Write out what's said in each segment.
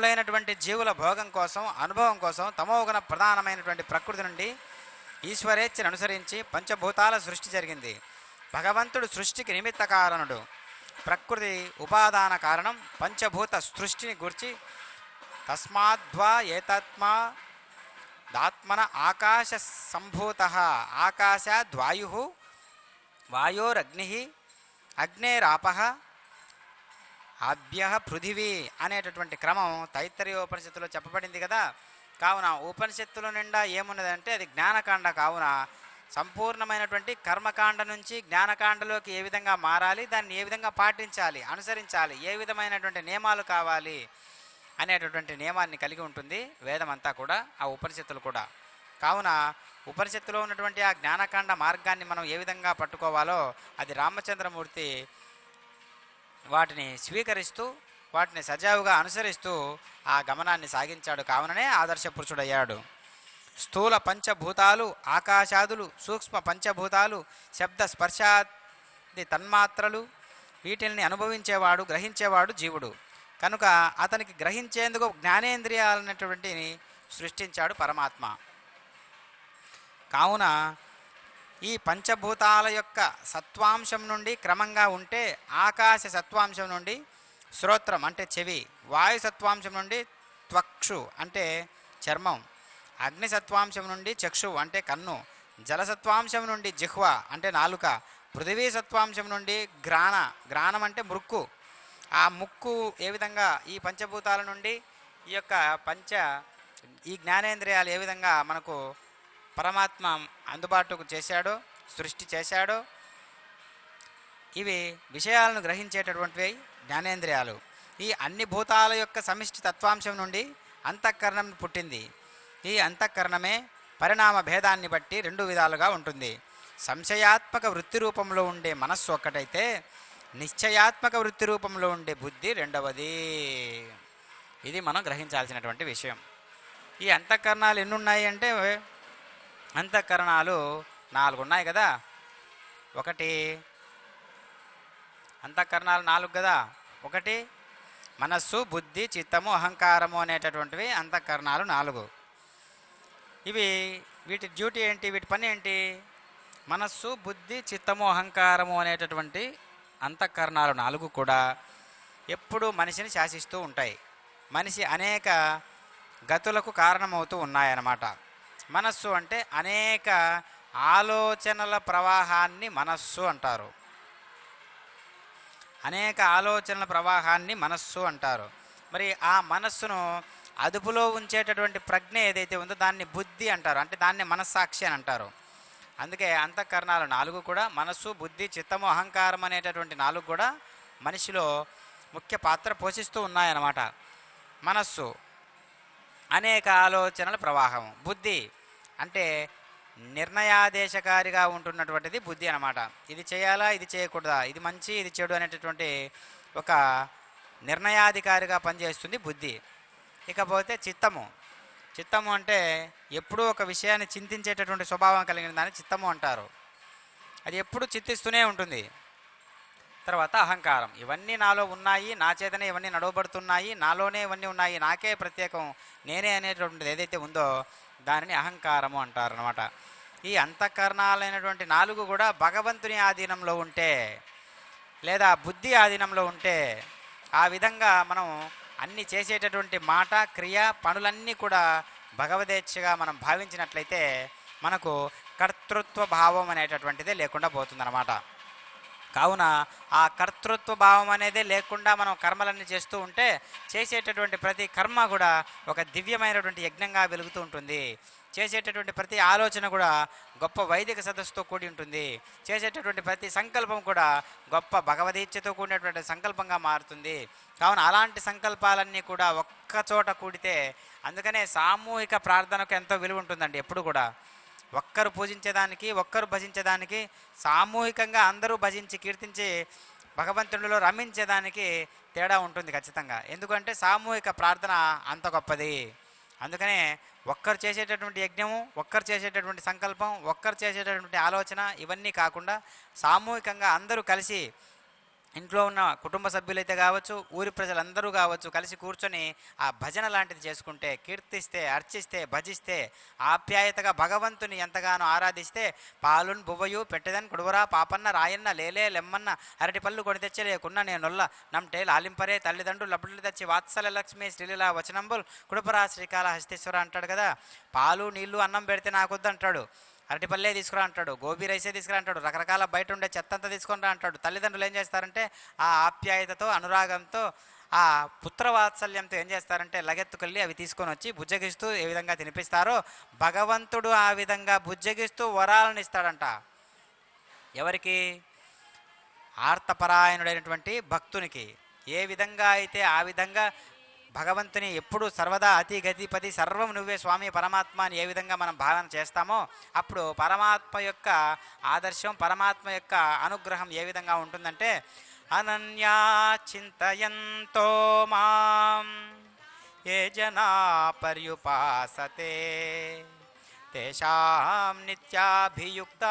సామాన్యులైనటువంటి జీవుల భోగం కోసం అనుభవం కోసం తమోగుణ ప్రధానమైనటువంటి ప్రకృతి నుండి ఈశ్వరేచ్ఛను అనుసరించి పంచభూతాల సృష్టి జరిగింది. భగవంతుడు సృష్టికి నిమిత్త కారణుడు. ప్రకృతి ఉపాదాన కారణం పంచభూత సృష్టిని గూర్చి తస్మాద్వా ఏతత్మా దాత్మన ఆకాశ సంభూత ఆకాశాద్వాయు వాయోరగ్ని అగ్నేరాప అభ్య పృథివీ అనేటటువంటి క్రమం తైత్తరీయోపనిషత్తులో చెప్పబడింది కదా. కావున ఉపనిషత్తుల నిండా ఏమున్నదంటే అది జ్ఞానకాండ కావున సంపూర్ణమైనటువంటి కర్మకాండ నుంచి జ్ఞానకాండలోకి ఏ విధంగా మారాలి దాన్ని ఏ విధంగా పాటించాలి అనుసరించాలి ఏ విధమైనటువంటి నియమాలు కావాలి అనేటటువంటి నియమాన్ని కలిగి ఉంటుంది వేదం అంతా కూడా ఆ ఉపనిషత్తులు కూడా. కావున ఉపనిషత్తులో ఉన్నటువంటి ఆ జ్ఞానకాండ మార్గాన్ని మనం ఏ విధంగా పట్టుకోవాలో అది రామచంద్రమూర్తి వాటిని స్వీకరిస్తూ వాటిని సజావుగా అనుసరిస్తూ ఆ గమనాన్ని సాగించాడు. కావుననే ఆదర్శ పురుషుడయ్యాడు. స్థూల పంచభూతాలు ఆకాశాదులు సూక్ష్మ పంచభూతాలు శబ్ద స్పర్శాది తన్మాత్రలు వీటిల్ని అనుభవించేవాడు గ్రహించేవాడు జీవుడు. కనుక అతనికి గ్రహించేందుకు జ్ఞానేంద్రియాలనేటువంటిని సృష్టించాడు పరమాత్మ. కావున ఈ పంచభూతాల యొక్క సత్వాంశం నుండి క్రమంగా ఉంటే ఆకాశ సత్వాంశం నుండి శ్రోత్రం అంటే చెవి వాయు సత్వాంశం నుండి త్వక్షు అంటే చర్మం అగ్ని సత్వాంశం నుండి చక్షు అంటే కన్ను జలసత్వాంశం నుండి జిహ్వ అంటే నాలుక పృథివీ సత్వాంశం నుండి గ్రాణ గ్రాణం అంటే ముక్కు. ఆ ముక్కు ఏ విధంగా ఈ పంచభూతాల నుండి ఈ యొక్క పంచ ఈ జ్ఞానేంద్రియాలు ఏ విధంగా మనకు పరమాత్మ అందుబాటుకు చేశాడో సృష్టి చేశాడో. ఇవి విషయాలను గ్రహించేటటువంటివి జ్ఞానేంద్రియాలు. ఈ అన్ని భూతాల యొక్క సమిష్టి తత్వాంశం నుండి అంతఃకరణం పుట్టింది. ఈ అంతఃకరణమే పరిణామ భేదాన్ని బట్టి రెండు విధాలుగా ఉంటుంది. సంశయాత్మక వృత్తి రూపంలో ఉండే మనస్సు ఒక్కటైతే నిశ్చయాత్మక వృత్తి రూపంలో ఉండే బుద్ధి రెండవది. ఇది మనం గ్రహించాల్సినటువంటి విషయం. ఈ అంతఃకరణాలు ఎన్ని ఉన్నాయి అంటే అంతఃకరణాలు నాలుగు ఉన్నాయి కదా. ఒకటి అంతఃకరణాలు నాలుగు కదా. ఒకటి మనస్సు బుద్ధి చిత్తము అహంకారము అనేటటువంటివి అంతఃకరణాలు నాలుగు. ఇవి వీటి డ్యూటీ ఏంటి? వీటి పని ఏంటి? మనస్సు బుద్ధి చిత్తము అహంకారము అనేటటువంటి అంతఃకరణాలు నాలుగు కూడా ఎప్పుడూ మనిషిని శాసిస్తూ ఉంటాయి. మనిషి అనేక గతులకు కారణమవుతూ ఉన్నాయన్నమాట. మనస్సు అంటే అనేక ఆలోచనల ప్రవాహాన్ని మనస్సు అంటారు. అనేక ఆలోచనల ప్రవాహాన్ని మనస్సు అంటారు. మరి ఆ మనస్సును అదుపులో ఉంచేటటువంటి ప్రజ్ఞ ఏదైతే ఉందో దాన్ని బుద్ధి అంటారు. అంటే దాన్ని మనస్సాక్షి అని అంటారు. అందుకే అంతఃకరణాలు నాలుగు కూడా మనస్సు బుద్ధి చిత్తము అహంకారం అనేటటువంటి నాలుగు కూడా మనిషిలో ముఖ్య పాత్ర పోషిస్తూ ఉన్నాయన్నమాట. మనస్సు అనేక ఆలోచనల ప్రవాహం బుద్ధి అంటే నిర్ణయాదేశకారిగా ఉంటున్నటువంటిది బుద్ధి అన్నమాట. ఇది చేయాలా ఇది చేయకూడదా ఇది మంచి ఇది చెడు అనేటటువంటి ఒక నిర్ణయాధికారిగా పనిచేస్తుంది బుద్ధి. ఇకపోతే చిత్తము. చిత్తము అంటే ఎప్పుడూ ఒక విషయాన్ని చింతించేటటువంటి స్వభావం కలిగిన దాన్ని చిత్తము అంటారు. అది ఎప్పుడు చింతిస్తూనే ఉంటుంది. తర్వాత అహంకారం. ఇవన్నీ నాలో ఉన్నాయి నా చేతనే ఇవన్నీ నడవబడుతున్నాయి నాలోనే ఇవన్నీ ఉన్నాయి నాకే ప్రత్యేకం నేనే అనేటువంటిది ఏదైతే ఉందో దానిని అహంకారము అంటారు అనమాట ఈ అంతఃకరణాలైనటువంటి నాలుగు కూడా భగవంతుని ఆధీనంలో ఉంటే లేదా బుద్ధి ఆధీనంలో ఉంటే ఆ విధంగా మనం అన్ని చేసేటటువంటి మాట క్రియ పనులన్నీ కూడా భగవదేచ్ఛగా మనం భావించినట్లయితే మనకు కర్తృత్వ భావం అనేటటువంటిదే లేకుండా పోతుందన్నమాట. కావున ఆ కర్తృత్వ భావం అనేదే లేకుండా మనం కర్మలన్నీ చేస్తూ ఉంటే చేసేటటువంటి ప్రతి కర్మ కూడా ఒక దివ్యమైనటువంటి యజ్ఞంగా వెలుగుతూ ఉంటుంది. చేసేటటువంటి ప్రతి ఆలోచన కూడా గొప్ప వైదిక సదస్సుతో కూడి ఉంటుంది. చేసేటటువంటి ప్రతి సంకల్పం కూడా గొప్ప భగవదీచ్ఛతో కూడినటువంటి సంకల్పంగా మారుతుంది. కావున అలాంటి సంకల్పాలన్నీ కూడా ఒక్క చోట కూడితే అందుకనే సామూహిక ప్రార్థనకు ఎంతో విలువ ఉంటుందండి ఎప్పుడు కూడా. ఒక్కరు పూజించేదానికి ఒక్కరు భజించేదానికి సామూహికంగా అందరూ భజించి కీర్తించి భగవంతుడిలో రమించేదానికి తేడా ఉంటుంది ఖచ్చితంగా. ఎందుకంటే సామూహిక ప్రార్థన అంత గొప్పది. అందుకనే ఒక్కరు చేసేటటువంటి యజ్ఞము ఒక్కరు చేసేటటువంటి సంకల్పం ఒక్కరు చేసేటటువంటి ఆలోచన ఇవన్నీ కాకుండా సామూహికంగా అందరూ కలిసి ఇంట్లో ఉన్న కుటుంబ సభ్యులైతే కావచ్చు ఊరి ప్రజలందరూ కావచ్చు కలిసి కూర్చొని ఆ భజన లాంటిది చేసుకుంటే కీర్తిస్తే అర్చిస్తే భజిస్తే ఆప్యాయతగా భగవంతుని ఎంతగానో ఆరాధిస్తే పాలున్ బువ్వయు పెట్టదని కొడువరా పాపన్న రాయన్న లేలే లెమ్మన్న అరటి పళ్ళు కొని తెచ్చే లేకున్నా నొల్ల నమ్టే లాలింపరే తల్లిదండ్రులు లబ్బులు తెచ్చి వాత్సల లక్ష్మి శ్రీలీల వచనంబుల్ కుడుపరా శ్రీకాళ హస్తేశ్వర అంటాడు కదా పాలు నీళ్ళు అన్నం పెడితే నాకొద్దు అంటాడు అరటిపల్లే తీసుకురా అంటాడు గోబీ రైసే తీసుకురా అంటాడు రకరకాల బయట ఉండే చెత్త అంతా తీసుకొని రా అంటాడు. తల్లిదండ్రులు ఏం చేస్తారంటే ఆ ఆప్యాయతతో అనురాగంతో ఆ పుత్రవాత్సల్యంతో ఏం చేస్తారంటే లగెత్తుకెళ్ళి అవి తీసుకొని వచ్చి బుజ్జగిస్తూ ఏ విధంగా తినిపిస్తారో భగవంతుడు ఆ విధంగా బుజ్జగిస్తూ వరాలను ఇస్తాడంట. ఎవరికి? ఆర్తపరాయణుడైనటువంటి భక్తునికి. ఏ విధంగా అయితే ఆ విధంగా భగవంతుని ఎప్పుడు సర్వదా అతి గతిపతి సర్వం నువ్వే స్వామి పరమాత్మ అని ఏ విధంగా మనం భావన చేస్తామో అప్పుడు పరమాత్మ యొక్క ఆదర్శం పరమాత్మ యొక్క అనుగ్రహం ఏ విధంగా ఉంటుందంటే అనన్యా చింతయంతో మాం ఏ జనా పర్యుపాసతే తేషాం నిత్యాభియుక్తానాం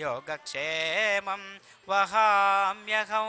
యోగక్షేమం వహామ్యహం.